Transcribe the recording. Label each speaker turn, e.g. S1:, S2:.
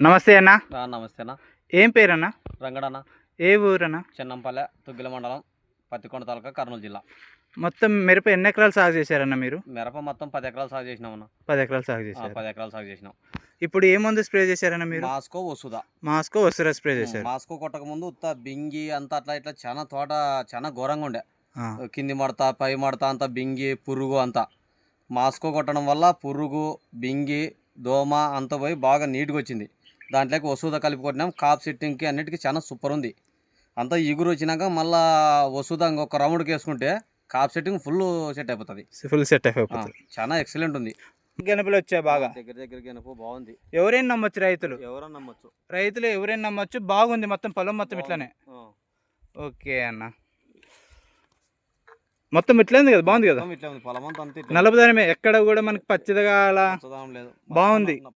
S1: నమస్తే అన్న.
S2: ఆ, నమస్తేనా
S1: ఏం పేరన్న?
S2: రంగడన్న.
S1: ఏ ఊరన్న?
S2: చెన్నంపల్లె తుగ్గిల మండలం పత్తికొండ తాలూకా కర్నూలు జిల్లా.
S1: మొత్తం మిరప ఎన్ని ఎకరాలు సాగు చేశారన్న మీరు?
S2: మిరప మొత్తం పది ఎకరాలు సాగు చేసినామన్న
S1: పది ఎకరాలు సాగు చేశారు.
S2: పది ఎకరాలు సాగు చేసినాం.
S1: ఇప్పుడు ఏ మందు స్ప్రే చేశారన్న మీరు?
S2: మాస్కో వసుదా
S1: మాస్కో వస్తురా స్ప్రే చేశారు.
S2: మాస్కో కొట్టక ముందు ఉత్త బింగి అంతా అట్లా ఇట్లా చాలా తోట చాలా ఘోరంగా ఉండే. కింది మడత పై మడత అంతా బింగి పురుగు అంతా. మాస్కో కొట్టడం వల్ల పురుగు బింగి దోమ అంతా పోయి బాగా నీట్గా వచ్చింది. దాంట్లోకి వసూద కలిపి కొట్టినాం. కాప్ సెట్టింగ్కి అన్నిటికీ చాలా సూపర్ ఉంది. అంతా ఇగురు వచ్చినాక మళ్ళా వసూద ఇంకొక రౌండ్కి వేసుకుంటే కాప్ సెట్టింగ్ ఫుల్ సెట్ అయిపోతుంది.
S1: ఫుల్ సెట్ అయిపోతుంది.
S2: చాలా ఎక్సలెంట్ ఉంది.
S1: గెనుపులు వచ్చాయి బాగా.
S2: దగ్గర దగ్గర గెనుపు బాగుంది.
S1: ఎవరైనా నమ్మొచ్చు రైతులు?
S2: ఎవరన్నా నమ్మొచ్చు.
S1: రైతులు ఎవరైనా నమ్మొచ్చు? బాగుంది మొత్తం పొలం మొత్తం ఇట్లానే. ఓకే అన్న. మొత్తం ఇట్లే ఉంది కదా? బాగుంది కదా? నలుపుదనమే ఎక్కడ కూడా మనకి పచ్చిదిగా అలా బాగుంది.